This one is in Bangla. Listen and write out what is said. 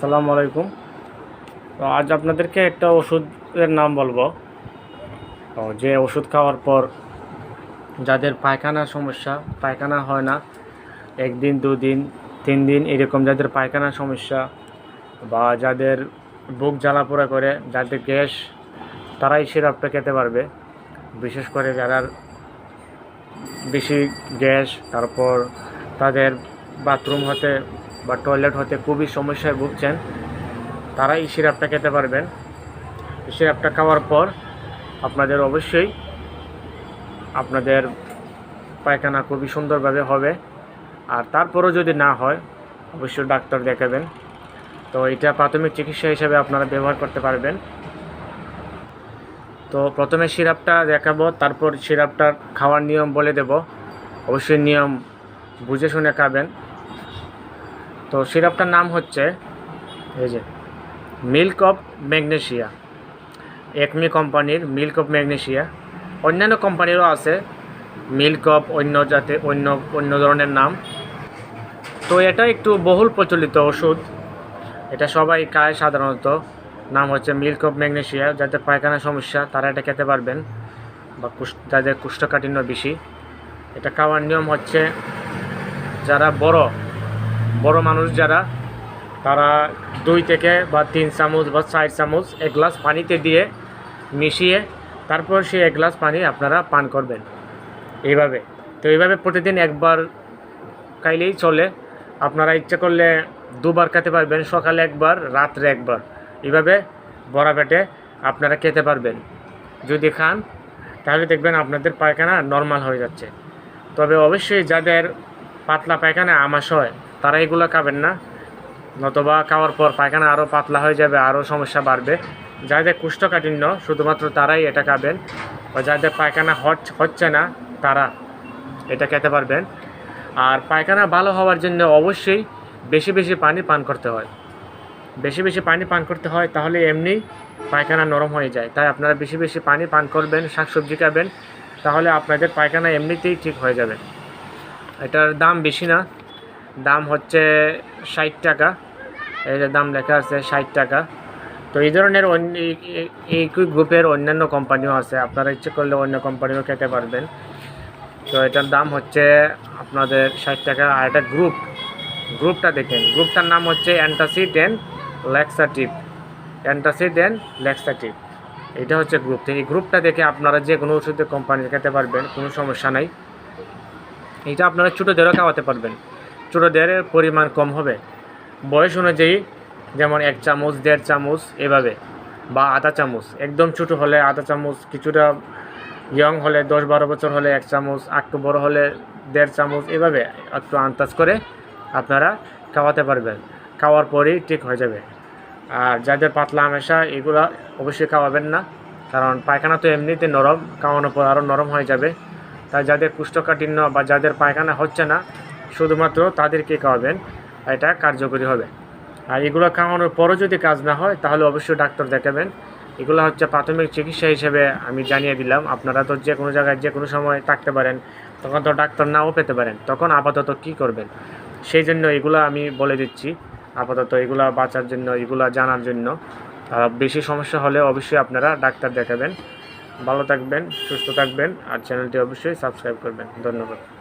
আসসালামু আলাইকুম। তো আজ আপনাদেরকে একটা ওষুধের নাম বলব। তো যে ওষুধ খাওয়ার পর যাদের পায়খানার সমস্যা, পায়খানা হয় না, একদিন, দুদিন তিন দিন এরকম যাদের পায়খানার সমস্যা বা যাদের বুক জ্বালা পোড়া করে, যাদের গ্যাস, তারাই সিরাপটা খেতে পারবে। বিশেষ করে যারা বেশি গ্যাস, তারপর তাদের বাথরুম হতে বা টয়লেট হতে খুবই সমস্যায় ভুগছেন তারা এই সিরাপটা খেতে পারবেন। এই সিরাপটা খাওয়ার পর আপনাদের অবশ্যই আপনাদের পায়খানা খুবই সুন্দরভাবে হবে। আর তারপরও যদি না হয়, অবশ্যই ডাক্তার দেখাবেন। তো এটা প্রাথমিক চিকিৎসা হিসেবে আপনারা ব্যবহার করতে পারবেন। তো প্রথমে সিরাপটা দেখাবো, তারপর সিরাপটা খাওয়ার নিয়ম বলে দেব। অবশ্যই নিয়ম বুঝে শুনে খাবেন। তো সিরাপটার নাম হচ্ছে এই যে মিল্ক অফ ম্যাগনেশিয়া। একমি কোম্পানির মিল্ক অফ ম্যাগনেশিয়া। অন্যান্য কোম্পানিরও আছে মিল্ক অফ অন্য জাতে, অন্য অন্য ধরনের নাম। তো এটা একটু বহুল প্রচলিত ওষুধ। এটা সবাই খায় সাধারণত। নাম হচ্ছে মিল্ক অফ ম্যাগনেশিয়া। যাদের পায়খানা সমস্যা, তারা এটা খেতে পারবেন। বা যাদের কুষ্ঠকাঠিন্য বেশি। এটা খাওয়ার নিয়ম হচ্ছে যারা বড় বড় মানুষ যারা, তারা দুই থেকে বা তিন চামচ বা চার চামচ এক গ্লাস পানিতে দিয়ে মিশিয়ে তারপর সেই এক গ্লাস পানি আপনারা পান করবেন। এইভাবে। তো এইভাবে প্রতিদিন একবার খাইলেই চলে। আপনারা ইচ্ছা করলে দুবার খেতে পারবেন, সকালে একবার, রাত্রে একবার। এইভাবে বড়া পেটে আপনারা খেতে পারবেন। যদি খান, তাহলে দেখবেন আপনাদের পায়খানা নর্মাল হয়ে যাচ্ছে। তবে অবশ্যই যাদের পাতলা পায়খানা আমাশ হয় তারা এগুলো খাবেন না। নতবা খাওয়ার পর পায়খানা আরও পাতলা হয়ে যাবে আরও সমস্যা বাড়বে। যাদের কুষ্ঠকাঠিন্য, শুধুমাত্র তারাই এটা খাবেন। বা যাদের পায়খানা হচ- হচ্ছে না, তারা এটা খেতে পারবেন। আর পায়খানা ভালো হওয়ার জন্য অবশ্যই বেশি বেশি পানি পান করতে হয়। বেশি বেশি পানি পান করতে হয়, তাহলে এমনি পায়খানা নরম হয়ে যায়। তাই আপনারা বেশি বেশি পানি পান করবেন, শাকসবজি খাবেন, তাহলে আপনাদের পায়খানা এমনিতেই ঠিক হয়ে যাবে। এটার দাম বেশি না। দাম হচ্ছে ষাট টাকা। এই যে দাম লেখা আছে ষাট টাকা। তো এই ধরনের অন্য এই- গ্রুপের অন্যান্য কোম্পানিও আছে। আপনারা ইচ্ছে করলে অন্য কোম্পানিও খেতে পারবেন। তো এটার দাম হচ্ছে আপনাদের ষাট টাকা। আর এটা গ্রুপ, গ্রুপটা দেখেন। গ্রুপটার নাম হচ্ছে antacid and laxative. Antacid and laxative. এটা হচ্ছে গ্রুপ। এই গ্রুপটা দেখে আপনারা যে কোনো ওষুধের কোম্পানি খেতে পারবেন, কোনো সমস্যা নাই। এটা আপনারা ছোটোদেরও খাওয়াতে পারবেন। ছোটোদের পরিমাণ কম হবে। বয়স অনুযায়ী যেমন এক চামচ, দেড় চামচ এভাবে বা আধা চামচ। একদম ছোটো হলে আধা চামচ, কিছুটা ইয়ং হলে দশ বারো বছর হলে এক চামচ, একটু বড় হলে দেড় চামচ এভাবে একটু আন্দাজ করে আপনারা খাওয়াতে পারবেন। খাওয়ার পরেই ঠিক হয়ে যাবে। আর যাদের পাতলা আমেশা, এগুলো অবশ্যই খাওয়াবেন না। কারণ পায়খানা তো এমনিতে নরম, খাওয়ানোর পর আরও নরম হয়ে যাবে। তাই যাদের কুষ্ঠকাঠিন্য বা যাদের পায়খানা হচ্ছে না শুধুমাত্র তাদেরকে খাওয়াবেন, এটা কার্যকরী হবে। আর এগুলো খাওয়ানোর পরও যদি কাজ না হয়, তাহলে অবশ্যই ডাক্তার দেখাবেন। এগুলো হচ্ছে প্রাথমিক চিকিৎসা হিসেবে আমি জানিয়ে দিলাম। আপনারা তো যে কোনো জায়গায় যে কোনো সময় থাকতে পারেন, তখন তো ডাক্তার নাও পেতে পারেন। তখন আপাতত কি করবেন? সেই জন্য এগুলো আমি বলে দিচ্ছি। আপাতত এগুলো বাঁচার জন্য, এগুলো জানার জন্য। বেশি সমস্যা হলে অবশ্যই আপনারা ডাক্তার দেখাবেন। ভালো থাকবেন, সুস্থ থাকবেন। আর চ্যানেলটি অবশ্যই সাবস্ক্রাইব করবেন। ধন্যবাদ।